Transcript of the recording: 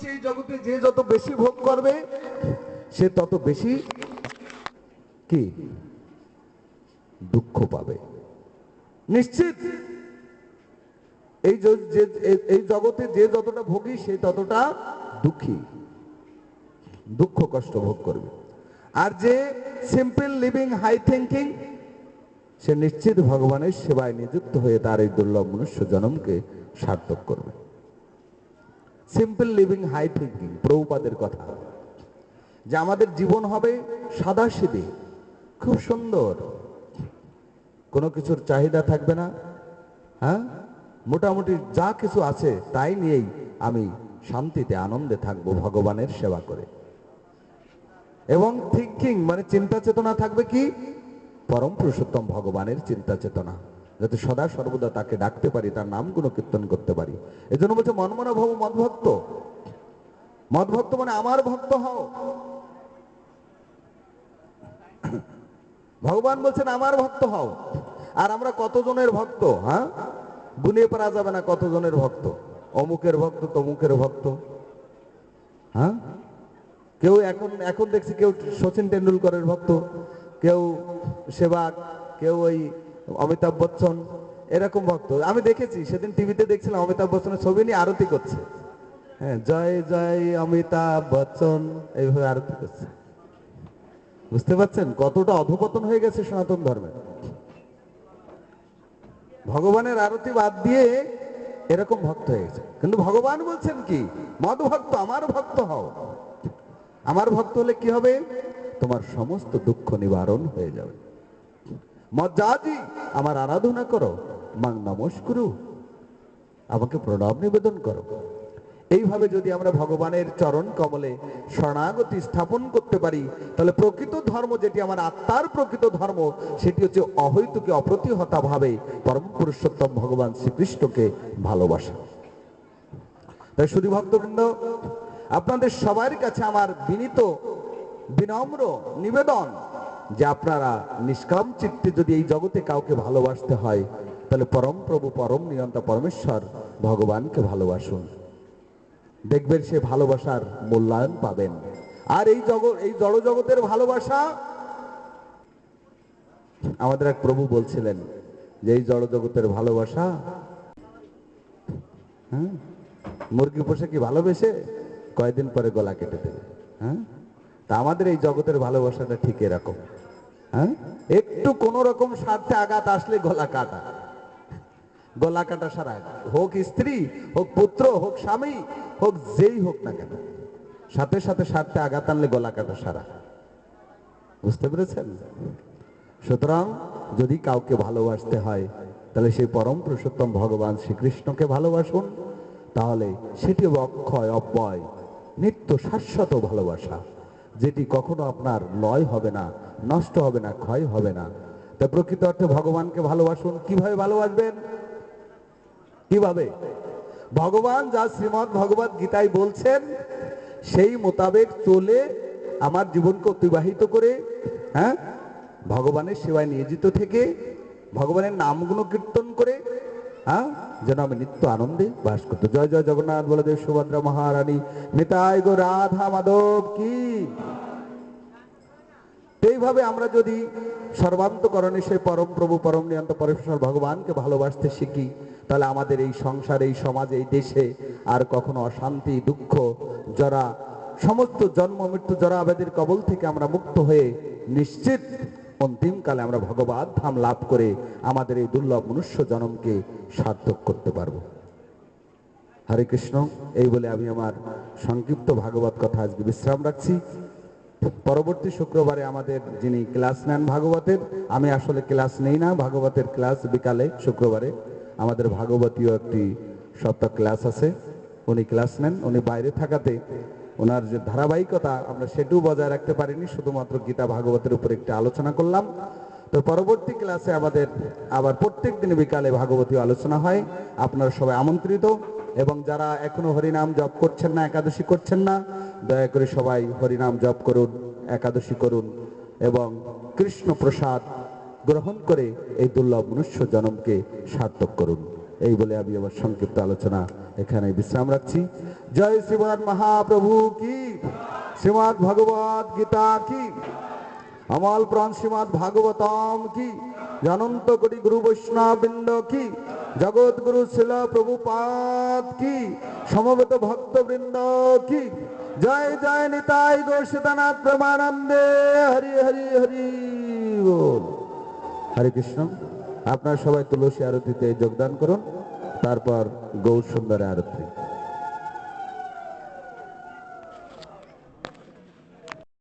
বলছে, এই জগতে যে যত বেশি ভোগ করবে, সে তত বেশি কি? দুঃখ পাবে। নিশ্চিত? এই এই জগতে যে যতটা ভোগী, সে ততটা দুঃখী। দুঃখ কষ্ট ভোগ করবে। আর যে সিম্পল লিভিং হাই থিঙ্কিং সে নিশ্চিত ভগবানের সেবায় নিযুক্ত হয়ে তার এই দুর্লভ মনুষ্য জন্মকে সার্থক করবে। সিম্পল লিভিং হাই থিঙ্কিং প্রভুপাদের কথা। যে আমাদের জীবন হবে সাদা সিধে খুব সুন্দর। কোনো কিছুর চাহিদা থাকবে না হ্যাঁ? মোটামুটি যা কিছু আছে, তাই নিয়েই আমি শান্তিতে, আনন্দে থাকব ভগবানের সেবা করে। এবং থিঙ্কিং মানে চিন্তা চেতনা থাকবে কি? পরম পুরুষোত্তম ভগবানের চিন্তা চেতনা যাতে সদা সর্বদা তাকে ডাকতে পারি, তার নামগুলো কীর্তন করতে পারি। এজন্য বলছে মনমনা ভব মদভক্ত। মদভক্ত মানে আমার ভক্ত হও। ভগবান বলছেন, আমার ভক্ত হও। আর আমরা কতজনের ভক্ত হ্যাঁ? গুনিয়ে পারা যাবে না কতজনের ভক্ত। অমুকের ভক্ত, তমুকের ভক্ত। হ্যাঁ? কেউ এখন এখন দেখছি কেউ সচিন টেন্ডুলকরের ভক্ত, কেউ সেবাগ কেউ ওই অমিতাভ বচ্চন, এরকম ভক্ত। আমি দেখেছি, সেদিন টিভিতে দেখছিলাম অমিতাভ বচ্চনের ছবি নিয়ে আরতি করছে। হ্যাঁ জয় জয় অমিতাভ বচ্চন, এইভাবে আরতি করছে। বুঝতে পারছেন? কতটা অধপতন হয়ে গেছে সনাতন ধর্মে। ভগবানের আরতি বাদ দিয়ে এরকম ভক্ত হয়ে গেছে। কিন্তু ভগবান বলছেন কি মদ ভক্ত আমার ভক্ত হও। আমার ভক্ত হলে কি হবে? তোমার সমস্ত দুঃখ নিবারণ হয়ে যাবে। মজ্জাজি আমার আরাধনা করো, মাং নমস্কুরু। আমাকে প্রণাম নিবেদন করো। এইভাবে যদি আমরা ভগবানের চরণ কমলে শরণাগতি স্থাপন করতে পারি, তাহলে প্রকৃত ধর্ম যেটি আমার আত্মার প্রকৃত ধর্ম, সেটি হচ্ছে অহৈতুকে অপ্রতিহতা ভাবে পরম পুরুষোত্তম ভগবান শ্রীকৃষ্ণকে ভালোবাসা। তাই শুধু ভক্তবৃন্দ আপনাদের সবার কাছে আমার বিনীত, বিনম্র নিবেদন। যে আপনারা নিষ্কাম চিত্তে যদি এই জগতে কাউকে ভালোবাসতে হয়, তাহলে পরম প্রভু, পরম নিয়ন্তা পরমেশ্বর ভগবানকে ভালোবাসুন। দেখবেন সে ভালোবাসার মূল্যায়ন পাবেন। আর এই জগৎ এই জড় জগতের ভালোবাসা, আমাদের এক প্রভু বলছিলেন যে এই জড় জগতের ভালোবাসা হ্যাঁ? মুরগি পোষে কি ভালোবেসে? কয়দিন পরে গলা কেটে দেবে হ্যাঁ? তা আমাদের এই জগতের ভালোবাসাটা ঠিক এরকম হ্যাঁ? একটু কোন রকম স্বার্থে আঘাত আসলে গলা কাটা। গলা কাটা সারা, হোক স্ত্রী, হোক পুত্র, হোক স্বামী, হোক যেই হোক না কেন, সাথে সাথে স্বার্থে আঘাত আনলে গলা কাটা সারা। বুঝতে পেরেছেন? সুতরাং যদি কাউকে ভালোবাসতে হয়, তাহলে সেই পরম পুরুষোত্তম ভগবান শ্রীকৃষ্ণকে ভালোবাসুন, তাহলে সেটি অক্ষয়, অব্যয়, নিত্য শাশ্বত ভালোবাসা। যেটি কখনো আপনার লয় হবে না, নষ্ট হবে না, ক্ষয় হবে না। তাই প্রকৃত অর্থে ভগবানকে ভালোবাসুন। কীভাবে ভালোবাসবেন? কীভাবে? ভগবান যা শ্রীমৎ ভগবত গীতায় বলছেন, সেই মোতাবেক চলে আমার জীবনকে অতিবাহিত করে হ্যাঁ? ভগবানের সেবায় নিয়োজিত থেকে, ভগবানের নামগুলো কীর্তন করে হ্যাঁ? যেন আমি নিত্য আনন্দে বাস করতে। জয় জয় জগন্নাথ বলদেব সুভদ্রা মহারানী। নিতাই গো রাধা মাধব কি? এইভাবে আমরা যদি সর্বান্তকরণে সেই পরম প্রভু, পরম নিয়ন্ত পরমেশ্বর ভগবানকে ভালোবাসতে শিখি, তাহলে আমাদের এই সংসার, এই সমাজে, এই দেশে আর কখনো অশান্তি, দুঃখ, জরা, সমস্ত জন্ম, মৃত্যু, জরা আবেদের কবল থেকে আমরা মুক্ত হয়ে নিশ্চিত অন্তিমকালে আমরা ভগবান ধাম লাভ করে আমাদের এই দুর্লভ মনুষ্য জনমকে সার্থক করতে পারব। হরে কৃষ্ণ, এই বলে আমি আমার সংক্ষিপ্ত ভাগবত কথা আজকে বিশ্রাম রাখছি। পরবর্তী শুক্রবারে আমাদের যিনি ক্লাস নেন ভাগবতের, আমি আসলে ক্লাস নেই না, ভাগবতের ক্লাস বিকালে, শুক্রবারে আমাদের ভাগবতীয় একটি সপ্তাহ ক্লাস আছে। উনি ক্লাস নেন উনি বাইরে থাকাতে ওনার যে ধারাবাহিকতা আমরা সেটিও বজায় রাখতে পারিনি, শুধুমাত্র গীতা ভাগবতের উপর একটি আলোচনা করলাম। তো পরবর্তী ক্লাসে আমাদের আবার প্রত্যেক দিন বিকালে ভাগবতী আলোচনা হয়। আপনারা সবাই আমন্ত্রিত এবং যারা এখনও হরিনাম জপ করছেন না, একাদশী করছেন না, দয়া করে সবাই হরিনাম জপ করুন, একাদশী করুন এবং কৃষ্ণ প্রসাদ গ্রহণ করে এই দুর্লভ মনুষ্য জনমকে সার্থক করুন। এই বলে আমি আমার সংক্ষিপ্ত আলোচনা এখানে বিশ্রাম রাখছি। জয় শ্রীমদ মহাপ্রভু কি? শ্রীমদ ভগবত গীতা কি? অমল প্রাণ শ্রীমদ ভাগবতম কি? জানন্ত কোটি গুরু বৈষ্ণব বৃন্দ কি? জগৎ গুরু শিল প্রভুপাদ কি? সমবেত ভক্ত বৃন্দ কি? জয় জয় নিতাই গৌসিতানাথ প্রমানন্দে, হরি হরি হরি হরে কৃষ্ণ, আপনারা সবাই তুলসী আরতিতে যোগদান করুন। তারপর গৌর সুন্দর আরতি।